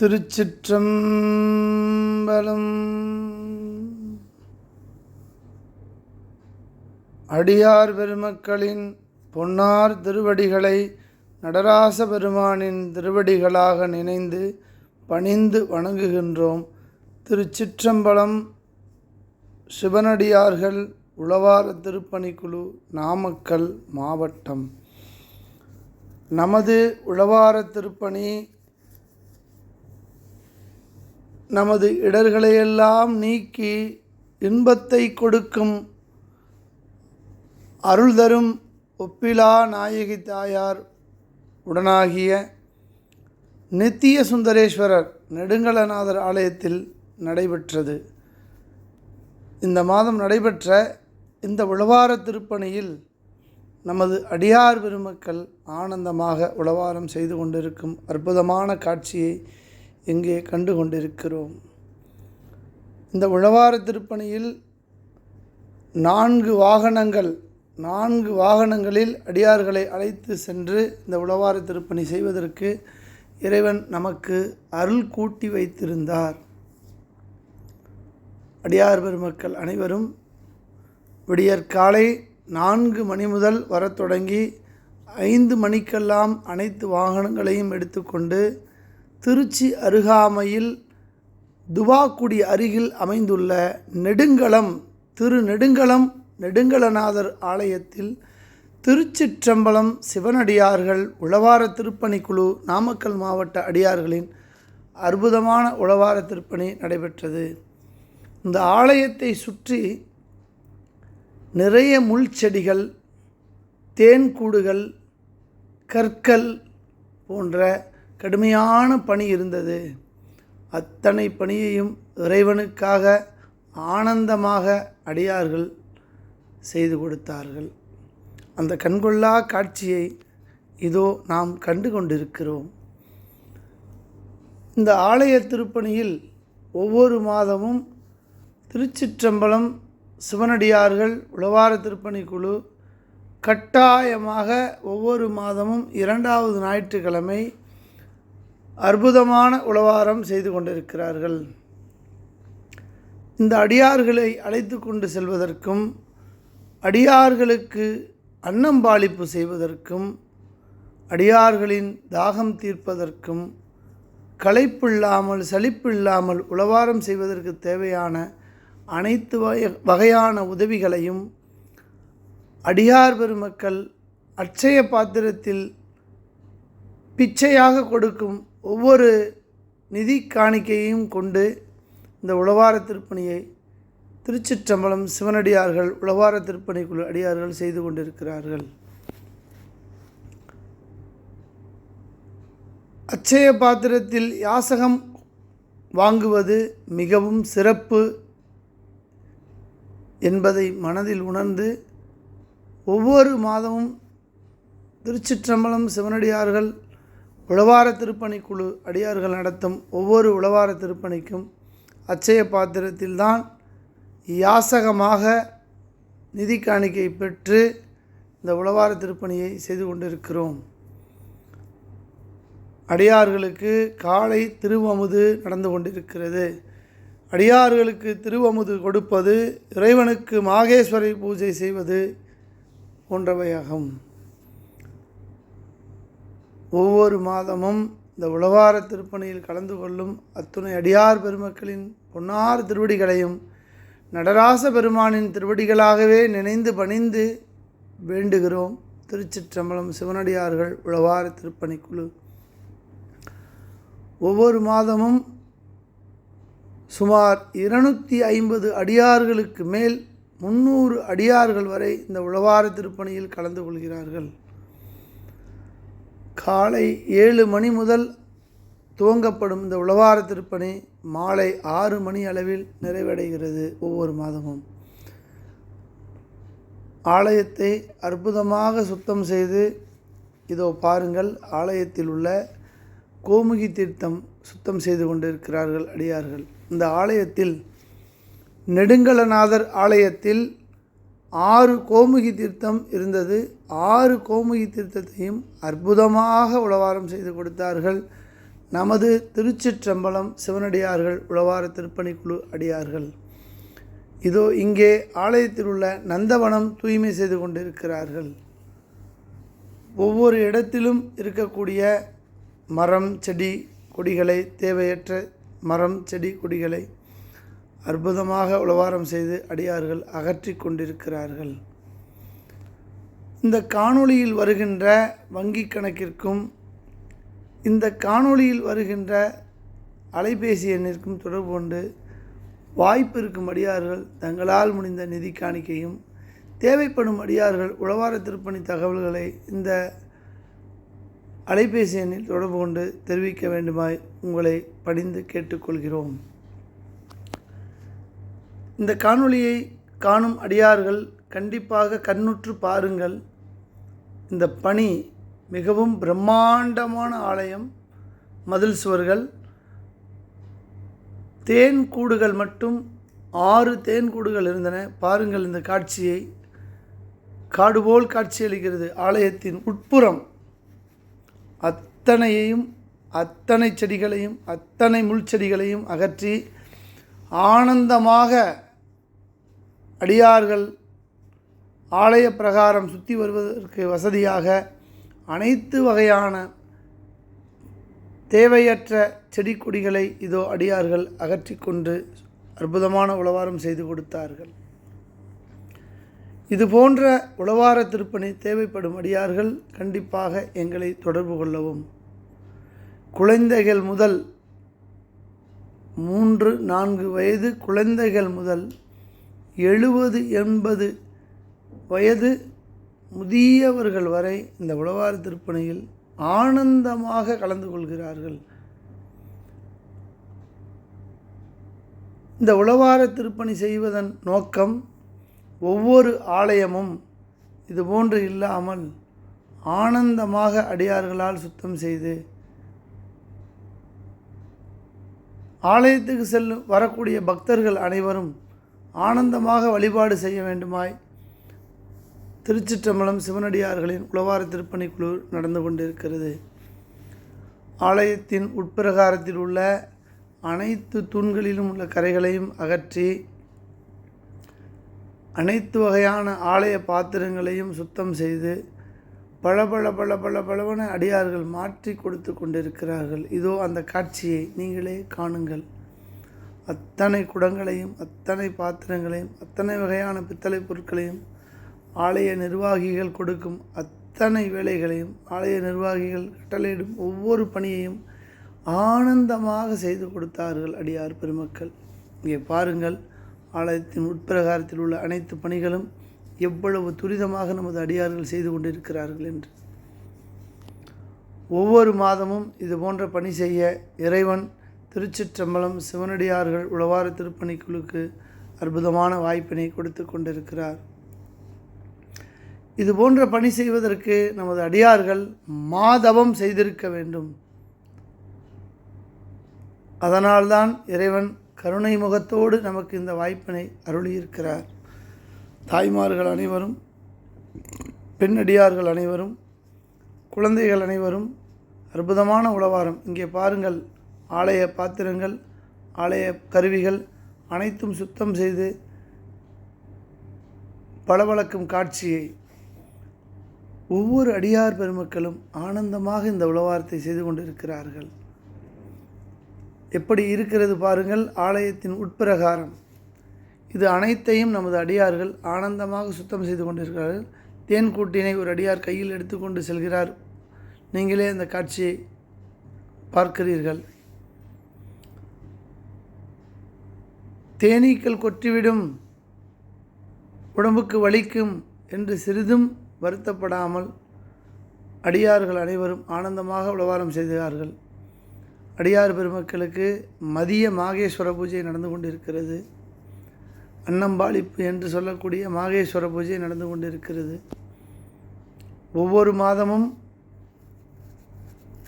திருச்சிற்றம்பலம். அடியார் பெருமக்களின் பொன்னார் திருவடிகளை நடராச பெருமானின் திருவடிகளாக நினைந்து பணிந்து வணங்குகின்றோம். திருச்சிற்றம்பலம் சிவனடியார்கள் உளவார திருப்பணிக்குழு நாமக்கல் மாவட்டம். நமது உளவார திருப்பணி நமது இடர்களையெல்லாம் நீக்கி இன்பத்தை கொடுக்கும் அருள் தரும் ஒப்பிலா நாயகி தாயார் உடனாகிய நித்திய சுந்தரேஸ்வரர் நெடுங்கலநாதர் ஆலயத்தில் நடைபெற்றது. இந்த மாதம் நடைபெற்ற இந்த உழவார திருப்பணியில் நமது அடியார் பெருமக்கள் ஆனந்தமாக உழவாரம் செய்து கொண்டிருக்கும் அற்புதமான காட்சியை இங்கே கண்டு கொண்டிருக்கிறோம். இந்த உழவார திருப்பணியில் நான்கு வாகனங்கள் நான்கு வாகனங்களில் அடியார்களை அழைத்து சென்று இந்த உழவார திருப்பணி செய்வதற்கு இறைவன் நமக்கு அருள் கூட்டி வைத்திருந்தார். அடியார் பெருமக்கள் அனைவரும் விடியற்காலை நான்கு மணி முதல் வரத் தொடங்கி ஐந்து மணிக்கெல்லாம் அனைத்து வாகனங்களையும் எடுத்துக்கொண்டு திருச்சி அருகாமையில் துவாக்குடி அருகில் அமைந்துள்ள நெடுங்களம் திரு நெடுங்களம் நெடுங்களநாதர் ஆலயத்தில் திருச்சிற்றம்பலம் சிவனடியார்கள் உழவார திருப்பணிக்குழு நாமக்கல் மாவட்ட அடியார்களின் அற்புதமான உழவார திருப்பணி நடைபெற்றது. இந்த ஆலயத்தை சுற்றி நிறைய முள் செடிகள் தேன்கூடுகள் கற்கள் போன்ற கடுமையான பணி இருந்தது. அத்தனை பணியையும் இறைவனுக்காக ஆனந்தமாக அடியார்கள் செய்து கொடுத்தார்கள். அந்த கண்கொள்ளா காட்சியை இதோ நாம் கண்டு கொண்டிருக்கிறோம். இந்த ஆலய திருப்பணியில் ஒவ்வொரு மாதமும் திருச்சிற்றம்பலம் சிவனடியார்கள் உழவார திருப்பணி குழு கட்டாயமாக ஒவ்வொரு மாதமும் இரண்டாவது ஞாயிற்றுக்கிழமை அற்புதமான உழவாரம் செய்து கொண்டிருக்கிறார்கள். இந்த அடியார்களை அழைத்து கொண்டு செல்வதற்கும் அடியார்களுக்கு அன்னம்பாளிப்பு செய்வதற்கும் அடியார்களின் தாகம் தீர்ப்பதற்கும் களைப்பில்லாமல் சலிப்பில்லாமல் உளவாரம் செய்வதற்கு தேவையான அனைத்து வகை வகையான உதவிகளையும் அடியார் பெருமக்கள் அட்சய பாத்திரத்தில் பிச்சையாக கொடுக்கும் ஒவ்வொரு நிதி காணிக்கையையும் கொண்டு இந்த உழவார திருப்பணியை திருச்சிற்றம்பலம் சிவனடியார்கள் உழவார திருப்பணிக்குழு அடியார்கள் செய்து கொண்டிருக்கிறார்கள். அச்சய பாத்திரத்தில் யாசகம் வாங்குவது மிகவும் சிறப்பு என்பதை மனதில் உணர்ந்து ஒவ்வொரு மாதமும் திருச்சிற்றம்பலம் சிவனடியார்கள் உழவார திருப்பணிக்குழு அடியார்கள் நடத்தும் ஒவ்வொரு உழவார திருப்பணிக்கும் அச்சய பாத்திரத்தில்தான் யாசகமாக நிதி காணிக்கை பெற்று இந்த உழவார திருப்பணியை செய்து கொண்டிருக்கிறோம். அடியார்களுக்கு காலை திருவமுது நடந்து கொண்டிருக்கிறது. அடியார்களுக்கு திருவமுது கொடுப்பது இறைவனுக்கு மாகேஸ்வரி பூஜை செய்வது போன்றவையாகும். ஒவ்வொரு மாதமும் இந்த உழவார திருப்பணியில் கலந்து கொள்ளும் அத்துணை அடியார் பெருமக்களின் பொன்னார் திருவடிகளையும் நடராச பெருமானின் திருவடிகளாகவே நினைந்து பணிந்து வேண்டுகிறோம். திருச்சிற்றம்பலம் சிவனடியார்கள் உழவார திருப்பணிக்குழு ஒவ்வொரு மாதமும் சுமார் இருநூற்றி ஐம்பது அடியார்களுக்கு மேல் முந்நூறு அடியார்கள் வரை இந்த உழவார திருப்பணியில் கலந்து கொள்கிறார்கள். காலை ஏழு மணி முதல் துவங்கப்படும் இந்த உழவார திருப்பணி மாலை ஆறு மணி அளவில் நிறைவடைகிறது ஒவ்வொரு மாதமும். ஆலயத்தை அற்புதமாக சுத்தம் செய்து இதோ பாருங்கள் ஆலயத்தில் உள்ள கோமுகி தீர்த்தம் சுத்தம் செய்து கொண்டிருக்கிறார்கள் அடியார்கள். இந்த ஆலயத்தில் நெடுங்கலநாதர் ஆலயத்தில் ஆறு கோமுகி தீர்த்தம் இருந்தது. ஆறு கோமுகி தீர்த்தத்தையும் அற்புதமாக உளவாரம் செய்து கொடுத்தார்கள். நமது திருச்சிற்றம்பலம் சிவனடியார்கள் உழவார திருப்பணிக்குழு அடியார்கள். இதோ இங்கே ஆலயத்தில் உள்ள நந்தவனம் தூய்மை செய்து கொண்டிருக்கிறார்கள். ஒவ்வொரு இடத்திலும் இருக்கக்கூடிய மரம் செடி கொடிகளை தேவையற்ற மரம் செடி கொடிகளை அற்புதமாக உழவாரம் செய்து அடியார்கள் அகற்றி கொண்டிருக்கிறார்கள். இந்த காணொளியில் வருகின்ற வங்கி கணக்கிற்கும் இந்த காணொளியில் வருகின்ற அலைபேசி எண்ணிற்கும் தொடர்பு கொண்டு வாய்ப்பு இருக்கும் அடியார்கள் தங்களால் முடிந்த நிதி காணிக்கையும் தேவைப்படும் அடியார்கள் உழவார திருப்பணி தகவல்களை இந்த அலைபேசி எண்ணில் தொடர்பு கொண்டு தெரிவிக்க வேண்டுமாய் உங்களை படிந்து கேட்டுக்கொள்கிறோம். இந்த காணொளியை காணும் அடியார்கள் கண்டிப்பாக கண்ணுற்று பாருங்கள். இந்த பணி மிகவும் பிரம்மாண்டமான ஆலயம். மதில் சுவர்கள் தேன் கூடுகள் மட்டும் ஆறு தேன் கூடுகள் இருந்தன. பாருங்கள் இந்த காட்சியை. காடுபோல் காட்சியளிக்கிறது ஆலயத்தின் உட்புறம் அத்தனையையும் அத்தனை செடிகளையும் அத்தனை முள் செடிகளையும் அகற்றி ஆனந்தமாக அடியார்கள் ஆலய பிரகாரம் சுற்றி வருவதற்கு வசதியாக அனைத்து வகையான தேவையற்ற செடி கொடிகளை இதோ அடியார்கள் அகற்றி கொண்டு அற்புதமான உளவாரம் செய்து கொடுத்தார்கள். இது போன்ற உளவார திருப்பணி தேவைப்படும் அடியார்கள் கண்டிப்பாக எங்களை தொடர்பு கொள்ளவும். குழந்தைகள் முதல் மூன்று நான்கு வயது குழந்தைகள் முதல் எழுபது எண்பது வயது முதியவர்கள் வரை இந்த உழவார திருப்பணியில் ஆனந்தமாக கலந்து கொள்கிறார்கள். இந்த உழவார திருப்பணி செய்வதன் நோக்கம் ஒவ்வொரு ஆலயமும் இதுபோன்று இல்லாமல் ஆனந்தமாக அடியார்களால் சுத்தம் செய்து ஆலயத்துக்கு செல்லும் வரக்கூடிய பக்தர்கள் அனைவரும் ஆனந்தமாக வழிபாடு செய்ய வேண்டுமாய் திருச்சிற்றம்பலம் சிவனடியார்களின் உளவார திருப்பணி குழு நடந்து கொண்டிருக்கிறது. ஆலயத்தின் உட்பிரகாரத்தில் உள்ள அனைத்து தூண்களிலும் உள்ள கரைகளையும் அகற்றி அனைத்து வகையான ஆலய பாத்திரங்களையும் சுத்தம் செய்து பல பல பல பல பலவன அடியார்கள் மாற்றி கொடுத்து கொண்டிருக்கிறார்கள். இதோ அந்த காட்சியை நீங்களே காணுங்கள். அத்தனை குடங்களையும் அத்தனை பாத்திரங்களையும் அத்தனை வகையான பித்தளை பொருட்களையும் ஆலய நிர்வாகிகள் கொடுக்கும் அத்தனை வேலைகளையும் ஆலய நிர்வாகிகள் கட்டளையிடும் ஒவ்வொரு பணியையும் ஆனந்தமாக செய்து கொடுத்தார்கள் அடியார் பெருமக்கள். இங்கே பாருங்கள் ஆலயத்தின் உட்பிரகாரத்தில் உள்ள அனைத்து பணிகளும் எவ்வளவு துரிதமாக நமது அடியார்கள் செய்து கொண்டிருக்கிறார்கள் என்று. ஒவ்வொரு மாதமும் இது போன்ற பணி செய்ய இறைவன் திருச்சிற்றம்பலம் சிவனடியார்கள் உழவார திருப்பணிக்குழுக்கு அற்புதமான வாய்ப்பினை கொடுத்து கொண்டிருக்கிறார். இது போன்ற பணி செய்வதற்கு நமது அடியார்கள் மாதவம் செய்திருக்க வேண்டும். அதனால்தான் இறைவன் கருணை முகத்தோடு நமக்கு இந்த வாய்ப்பினை அருளியிருக்கிறார். தாய்மார்கள் அனைவரும் பெண்ணடியார்கள் அனைவரும் குழந்தைகள் அனைவரும் அற்புதமான உளவாரம் இங்கே பாருங்கள் ஆலய பாத்திரங்கள் ஆலய கருவிகள் அனைத்தும் சுத்தம் செய்து பளபளக்கும் காட்சியை ஒவ்வொரு அடியார் பெருமக்களும் ஆனந்தமாக இந்த உளவாரத்தை செய்து கொண்டிருக்கிறார்கள். எப்படி இருக்கிறது பாருங்கள் ஆலயத்தின் உட்பிரகாரம். இது அனைத்தையும் நமது அடியார்கள் ஆனந்தமாக சுத்தம் செய்து கொண்டிருக்கிறார்கள். தேன் கூட்டினை ஒரு அடியார் கையில் எடுத்துக்கொண்டு செல்கிறார். நீங்களே அந்த காட்சியை பார்க்கிறீர்கள். தேனீக்கள் கொற்றிவிடும் உடம்புக்கு வலிக்கும் என்று சிறிதும் வருத்தப்படாமல் அடியார்கள் அனைவரும் ஆனந்தமாக உளவாரம் செய்தார்கள். அடியார் பெருமக்களுக்கு மதிய மாகேஸ்வர பூஜை நடந்து கொண்டிருக்கிறது. அன்னம்பாளிப்பு என்று சொல்லக்கூடிய மாகேஸ்வர பூஜை நடந்து கொண்டிருக்கிறது. ஒவ்வொரு மாதமும்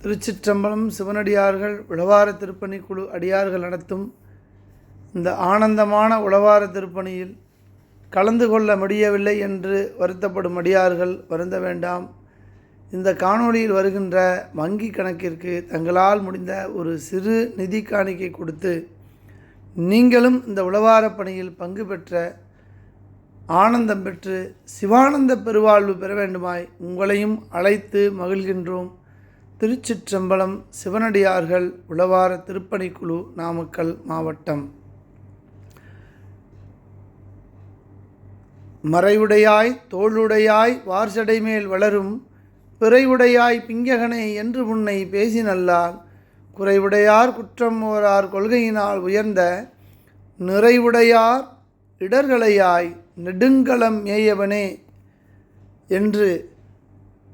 திருச்சிற்றம்பலம் சிவனடியார்கள் உழவார திருப்பணி குழு அடியார்கள் நடத்தும் இந்த ஆனந்தமான உழவார திருப்பணியில் கலந்து கொள்ள முடியவில்லை என்று வருத்தப்படும் அடியார்கள் வருந்த வேண்டாம். இந்த காணொளியில் வருகின்ற வங்கி கணக்கிற்கு தங்களால் முடிந்த ஒரு சிறு நிதி காணிக்கை கொடுத்து நீங்களும் இந்த உளவாரப் பணியில் பங்கு பெற்ற ஆனந்தம் பெற்று சிவானந்த பெருவாழ்வு பெற வேண்டுமாய் உங்களையும் அழைத்து மகிழ்கின்றோம். திருச்சிற்றம்பலம் சிவனடியார்கள் உளவார திருப்பணிக்குழு நாமக்கல் மாவட்டம். மறைவுடையாய் தோளுடையாய் வார்சடை மேல் வளரும் பிறைவுடையாய் பிங்ககனே என்று முன்னை பேசினல்லால் குறைவுடையார் குற்றம் ஓரார் கொள்கையினால் உயர்ந்த நிறைவுடையார் இடர்களையாய் நெடுங்கலம் மேயவனே என்று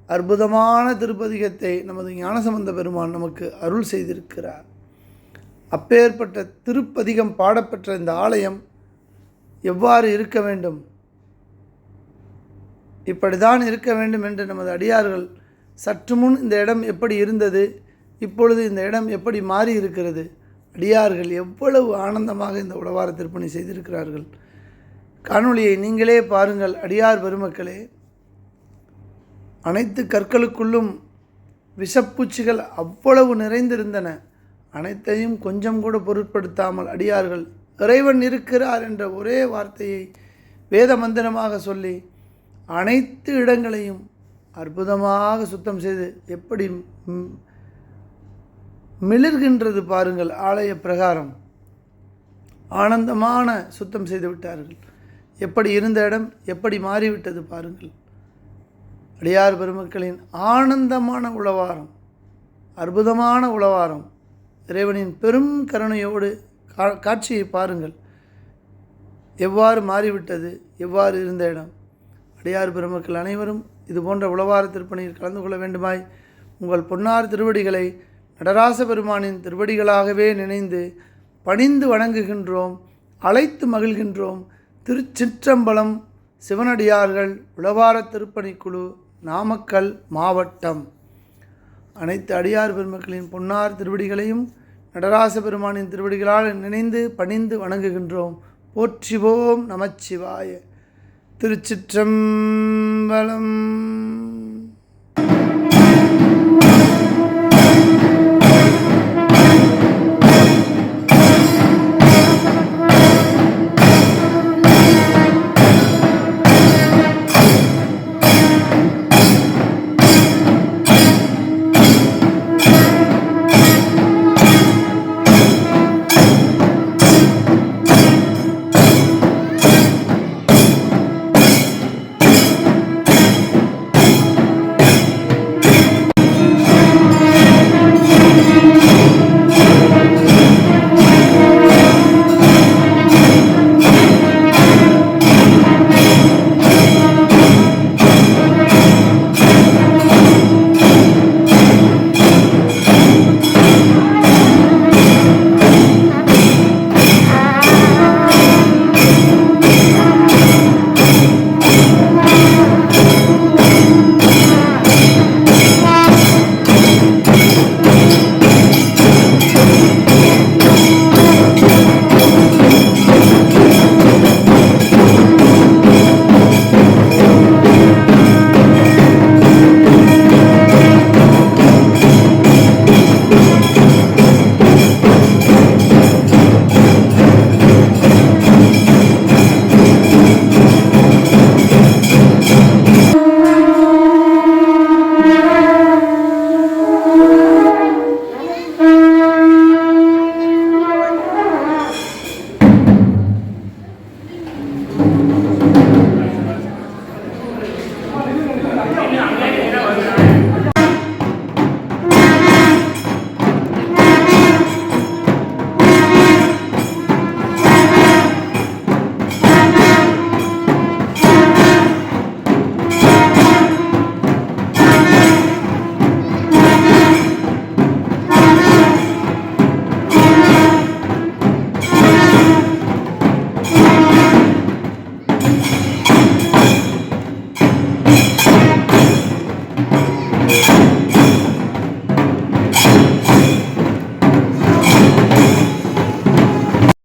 அற்புதமான திருப்பதிகத்தை நமது ஞானசம்பந்த பெருமான் நமக்கு அருள் செய்திருக்கிறார். அப்பேற்பட்ட திருப்பதிகம் பாடப்பெற்ற இந்த ஆலயம் எவ்வாறு இருக்க வேண்டும்? இப்படிதான் இருக்க வேண்டும் என்று நமது அடியார்கள் சற்று முன் இந்த இடம் எப்படி இருந்தது இப்பொழுது இந்த இடம் எப்படி மாறி இருக்கிறது அடியார்கள் எவ்வளவு ஆனந்தமாக இந்த உடவார திருப்பணி செய்திருக்கிறார்கள். காணொளியை நீங்களே பாருங்கள் அடியார் பெருமக்களே. அனைத்து கற்களுக்குள்ளும் விஷப்பூச்சிகள் அவ்வளவு நிறைந்திருந்தன. அனைத்தையும் கொஞ்சம் கூட பொருட்படுத்தாமல் அடியார்கள் இறைவன் இருக்கிறார் என்ற ஒரே வார்த்தையை வேத மந்திரமாக சொல்லி அனைத்து இடங்களையும் அற்புதமாக சுத்தம் செய்து எப்படி மிளர்கின்றது மிளிர்கின்றது பாருங்கள் ஆலய பிரகாரம். ஆனந்தமான சுத்தம் செய்து விட்டார்கள். எப்படி இருந்த இடம் எப்படி மாறிவிட்டது பாருங்கள். அடியார் பெருமக்களின் ஆனந்தமான உளவாரம் அற்புதமான உளவாரம். இறைவனின் பெரும் கருணையோடு கா காட்சியை பாருங்கள். எவ்வாறு மாறிவிட்டது எவ்வாறு இருந்த இடம்? அடியார் பெருமக்கள் அனைவரும் இது போன்ற உளவார திருப்பணியில் கலந்து கொள்ள வேண்டுமாய் உங்கள் பொன்னார் திருவடிகளை நடராச பெருமானின் திருவடிகளாகவே நினைந்து பணிந்து வணங்குகின்றோம் அழைத்து மகிழ்கின்றோம். திருச்சிற்றம்பலம் சிவனடியார்கள் உளவார திருப்பணிக்குழு நாமக்கல் மாவட்டம். அனைத்து அடியார் பெருமக்களின் பொன்னார் திருவடிகளையும் நடராச பெருமானின் திருவடிகளால் நினைந்து பணிந்து வணங்குகின்றோம். போற்றிவோம் நமச்சிவாய. திருச்சிற்றம்பலம்.